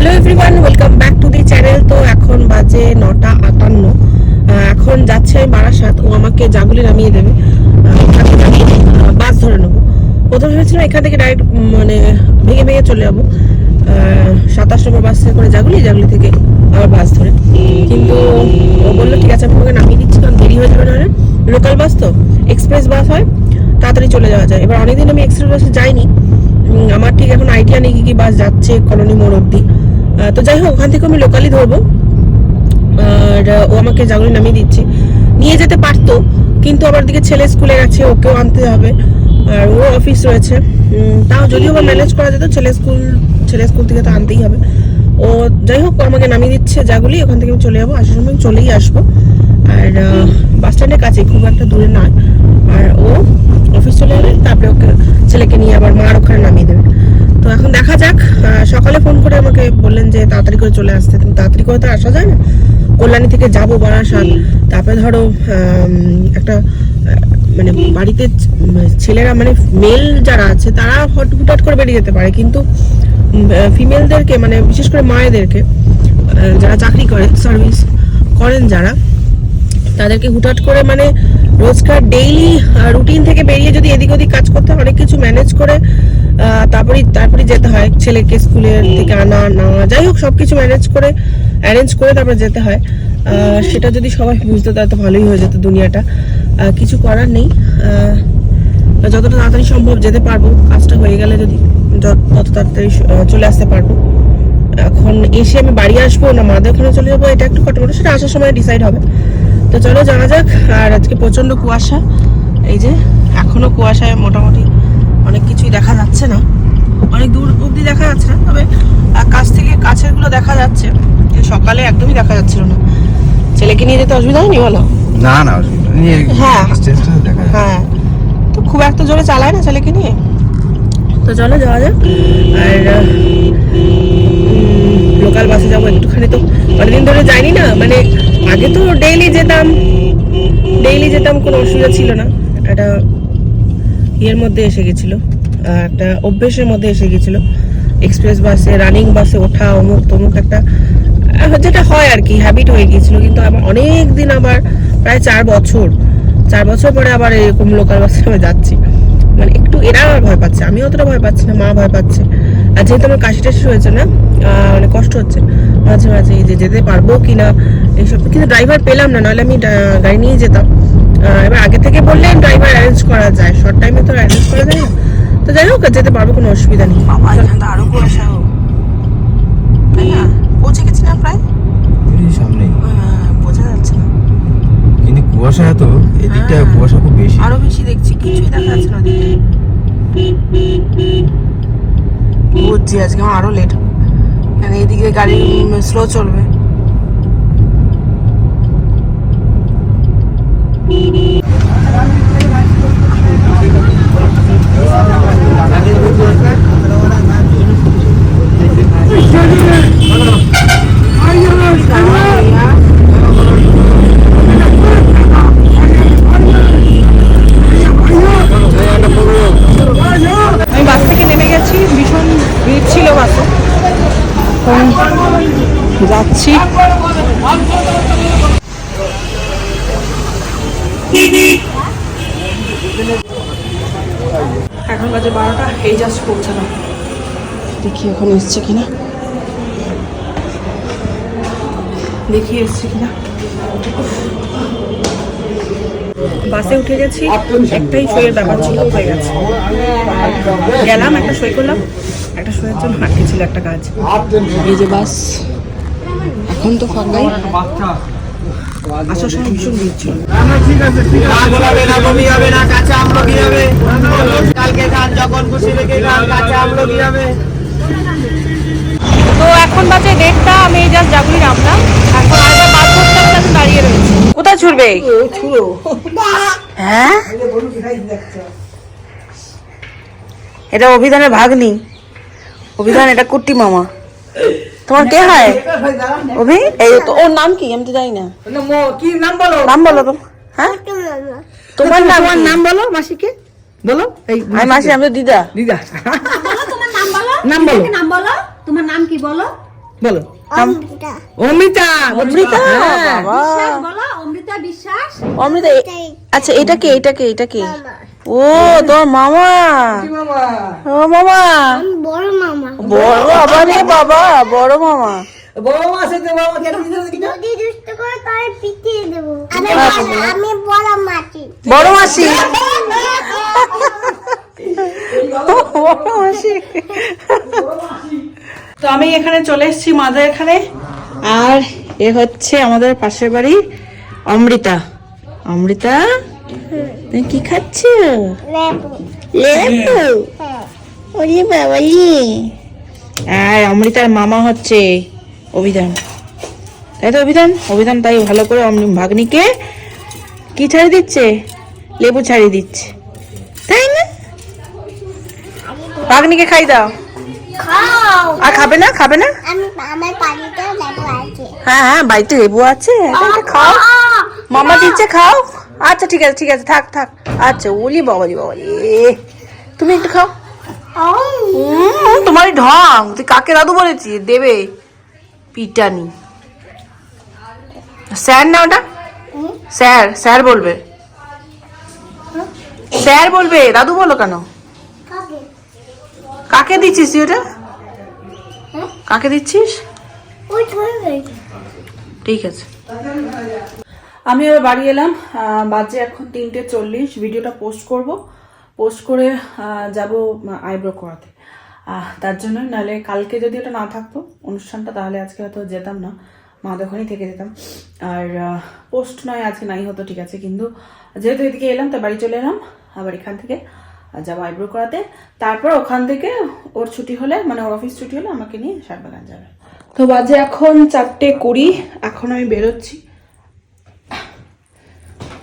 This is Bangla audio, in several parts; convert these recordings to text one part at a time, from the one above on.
Hello everyone welcome back to the channel তো এখন বাজে নটা আটান্ন। এখন যাচ্ছে আমি বারাসাত। ও আমাকে জাগুলি নামিয়ে দেবে। বাস ধরে নেব। প্রথমে ভেবেছিলাম এখান থেকে ডাইরেক্ট মানে ভেঙে ভেঙে চলে যাব। সাতাশ নম্বর বাস করে জাগুলি জাগুলি থেকে আবার বাস ধরে। কিন্তু ও বলল, ঠিক আছে, আমি তোমাকে নামিয়ে দিচ্ছি, কারণ দেরি হয়ে যাবে না লোকাল বাস তো এক্সপ্রেস বাস হয়, তাড়াতাড়ি চলে যাওয়া যায়। এবার অনেকদিন আমি এক্সপ্রেস বাসে যাইনি। আমার ঠিক এখন আইডিয়া নেই কি কি বাস যাচ্ছে কলোনি মোড় অব্দি তো যাই হোক, ওখান থেকে আমি লোকালি ধরবো। আর, ও আমাকে জাগরি নামিয়ে দিচ্ছে। নিয়ে যেতে পারতো, কিন্তু আবার দিকে ছেলে স্কুলে গেছে, ওকেও আনতে হবে। আর ও অফিস রয়েছে। তাও যদিও বা ম্যানেজ করা যেত, ছেলে স্কুল ছেলে স্কুল থেকে তো আনতেই হবে। ও যাই হোক আমাকে নামিয়ে দিচ্ছে জাগুলি ওখান থেকে আমি চলে যাব আসার সময় চলেই আসব। আর বাস স্ট্যান্ডের কাছে খুব একটা দূরে নয়। আর ও অফিস চলে যাবে তারপরে ওকে ছেলেকে নিয়ে আবার মার ওখানে নামিয়ে দেবে। তো এখন দেখা যাক সকালে ফোন করে আমাকে বললেন যে তাড়াতাড়ি করে চলে আসতে। তাড়াতাড়ি করে তো আসা যায় না। কল্যাণী থেকে যাব বারাসাত। তারপরে ধরো একটা মানে বাড়িতে ছেলেরা মানে মেল যারা আছে, তারা হট হুটহাট করে বেরিয়ে যেতে পারে। কিন্তু ফিমেলদেরকে মানে বিশেষ করে মায়েদেরকে যারা চাকরি করে সার্ভিস করেন যারা, তাদেরকে হুটহাট করে মানে রোজকার ডেইলি রুটিন থেকে বেরিয়ে যদি এদিক ওদিক কাজ করতে হয়, অনেক কিছু ম্যানেজ করে তারপরে তারপরে যেতে হয়। ছেলেকে স্কুলের থেকে আনা, নেওয়া, যাই হোক, সবকিছু ম্যানেজ করে অ্যারেঞ্জ করে তারপরে যেতে হয়। সেটা যদি সবাই বুঝতে তাহলে তো ভালোই হয়ে যেত দুনিয়াটা। কিছু করার নেই। যতটা তাড়াতাড়ি সম্ভব যেতে পারব। কাজটা হয়ে গেলে যদি তত তাড়াতাড়ি চলে আসতে পারব। এখন এসে আমি বাড়ি আসব না, মাদের ওখানে চলে যাব, এটা একটু কটমটো। সেটা আসার সময় ডিসাইড হবে। তো চলো জানা যাক। আর আজকে প্রচণ্ড কুয়াশা। এই যে, এখনও কুয়াশায় মোটামুটি অনেক কিছুই দেখা যাচ্ছে না। অনেক দূর অবধি দেখা যাচ্ছে না। তবে কাছ থেকে কাছেরগুলো দেখা যাচ্ছে। সকালে একদমই দেখা যাচ্ছিল না। ছেলেকে নিয়ে যেতে অসুবিধা হয়নি বলো? না না অসুবিধা। হ্যাঁ। যাচ্ছে। হ্যাঁ। তো খুব একটা জোরে চালায় না ছেলেকে নিয়ে? তো চলো যাওয়া যাক। আর লোকাল বাসে যাব একটুখানি তো। অনেকদিন ধরে যাইনি না মানে আগে তো ডেইলি যেতাম। ডেইলি যেতাম কোনো অসুবিধা ছিল না। একটা ইয়ের মধ্যে এসে গেছিল। একটা অভ্যেসের মধ্যে এসে গেছিল। এক্সপ্রেস বাসে রানিং বাসে ওঠা অমুক তমুক একটা যেটা হয় আর কি হ্যাবিট হয়ে গিয়েছিল। কিন্তু অনেক দিন আবার প্রায় চার বছর চার বছর পরে আবার এরকম লোকাল বাসে আমি যাচ্ছি। মানে একটু এরা আমার ভয় পাচ্ছে, আমি অতটা ভয় পাচ্ছি না, মা ভয় পাচ্ছে। আর যেহেতু আমার কাশি টাশি হয়েছে না মানে কষ্ট হচ্ছে, মাঝে মাঝে যে যেতে পারব কি না এইসব। কিন্তু ড্রাইভার পেলাম না, নাহলে আমি গাড়ি নিয়ে যেতাম। এবার আগে থেকে বললে ড্রাইভার অ্যারেঞ্জ করা যায় শর্ট টাইমে তো অ্যারেঞ্জ করা যায় না। তো যাই হোক যেতে পারব, কোনো অসুবিধা নেই। বাবা আরও না? পৌঁছে গেছি না প্রায়? সামনেই আহ, বোঝা যাচ্ছে না। কিন্তু কুয়াশা এত এদিকটা হ্যাঁ। কুয়াশা খুব বেশি। আরও বেশি দেখছি কিছুই দেখা যাচ্ছে না বুঝছি আজকে আমার আরও লেট মানে এদিকে গাড়ি স্লো চলবে। যাচ্ছি। এখন বাজে বারোটা এই জাস্ট পৌঁছালাম। দেখি এখন এসছে কিনা। দেখি এসছে কিনা। বাসে উঠে গেছি একটাই সইয়ের ব্যাপার ছিল হয়ে গেছে। গেলাম একটা সই করলাম। একটা সইয়ের জন্য আটকে ছিল একটা কাজ। এই যে বাস, এখন তো ফাঁকাই। আসার সময় ভীষণ ভিড় ছিল। তো এখন বাজে দেড়টা, আমি জাস্ট জাগুলি নামলাম এখন আরেকবার বাস ধরতে দাঁড়িয়ে রয়েছে। কোথায় ছুটবে? হ্যাঁ? এটা অভিধানের ভাগ্নি। অভিধান এটা কুট্টি মামা। তোমার কে হয়? অভি? এই তো ওর নাম কি? আমি তো জানি না। কি নাম বলো? নাম বলো তো। হ্যাঁ? তোমার নাম তোমার কি? নাম বলো মাসিকে। বলো এই আমি মাসি আমি দিদা। দিদা। তোমার নাম বলো। নাম বলো। নাম বলো? তোমার নাম কি বলো? বলো। অমৃতা। অমৃতা। অমৃতা, হ্যাঁ। বাবা। বলো অমৃতা বিশ্বাস। অমৃতা আচ্ছা এটা কে? এটা কে? এটা কে? ও তোর মামা। ও মামা। আমি বড় মামা। বড় বাবা রে বাবা? বড় মামা। যদি দুষ্ট করে তাহলে পিটিয়ে দেবো। আমি বড়- আমি বড় বড় বড় মাসি। তো আমি এখানে চলে এসেছি মাদের এখানে। আর এ হচ্ছে আমাদের পাশের বাড়ি অমৃতা। অমৃতা? তুমি কি খাচ্ছ? লেবু। ওরে বাবালি আর অমৃতার মামা হচ্ছে। অভিধান। তাই তো অভিধান? অভিধান তাই ভালো করে ভাগ্নিকে কি ছাড়ি দিচ্ছে? লেবু ছাড়িয়ে দিচ্ছে। তাই না? ভাগ্নিকে খাই দাও। আর খাবে না? খাবে না? হ্যাঁ হ্যাঁ বাড়িতে লেবু আছে। খাও। মামা দিচ্ছে খাও। আচ্ছা ঠিক আছে ঠিক আছে থাক থাক। আচ্ছা ওলি বাবালি বাবালি তুমি একটু খাও। তোমারই ঢং। তুই কাকে দাদু বলেছি দেবে। পিটানি। স্যার না ওটা? স্যার স্যার বলবে। স্যার বলবে। দাদু বলো কেন? কাকে দিচ্ছিস তুই ওটা? কাকে দিচ্ছিস? ঠিক আছে। আমি এবার বাড়ি এলাম বাজে এখন তিনটে চল্লিশ, ভিডিওটা পোস্ট করব। পোস্ট করে যাব আইব্রো করাতে। তার জন্য নাহলে কালকে যদি ওটা না থাকতো অনুষ্ঠানটা, তাহলে আজকে হয়তো যেতাম না। মা ওখানেই থেকে যেতাম। আর পোস্ট নয়, আজকে নাই হতো, ঠিক আছে। কিন্তু যেহেতু এদিকে এলাম, তাই বাড়ি চলে এলাম, আবার এখান থেকে যাব আইব্রো করাতে। তারপর ওখান থেকে ওর ছুটি হলে মানে ওর অফিস ছুটি হলে আমাকে নিয়ে সারবাগান যাবে। তো বাজে এখন চারটে কুড়ি, এখন আমি বেরোচ্ছি।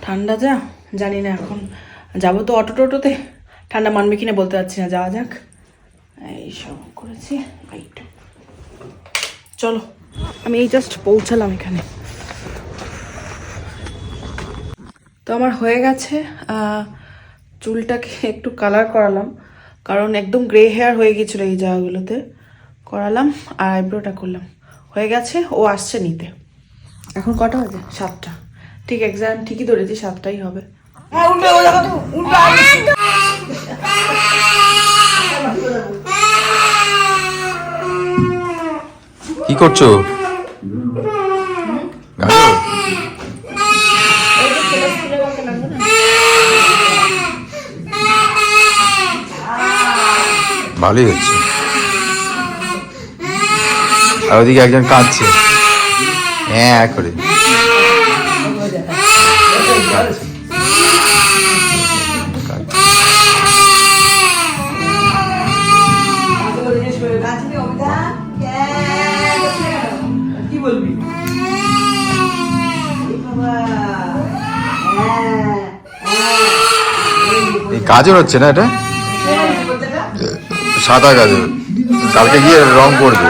ঠান্ডা যা, জানি না এখন। যাব তো অটো টোটোতে। ঠান্ডা মানবে কিনা বলতে পারছি না, যাওয়া যাক। এই সব করেছি চলো, আমি এই জাস্ট পৌঁছালাম এখানে। তো আমার হয়ে গেছে চুলটাকে একটু কালার করালাম। কারণ একদম গ্রে হেয়ার হয়ে গেছিল এই জায়গাগুলোতে করালাম আর আইব্রোটা করলাম। হয়ে গেছে, ও আসছে নিতে। এখন কটা বাজে? সাতটা। ঠিক এক্সাম ঠিকই ধরেছি সাতটাই হবে। কি করছ? ভালোই হচ্ছে। আর ওদিকে একজন কাঁদছে। হ্যাঁ করে। এই গাজর হচ্ছে না এটা? সাদা গাজর। কালকে গিয়ে রং করবে।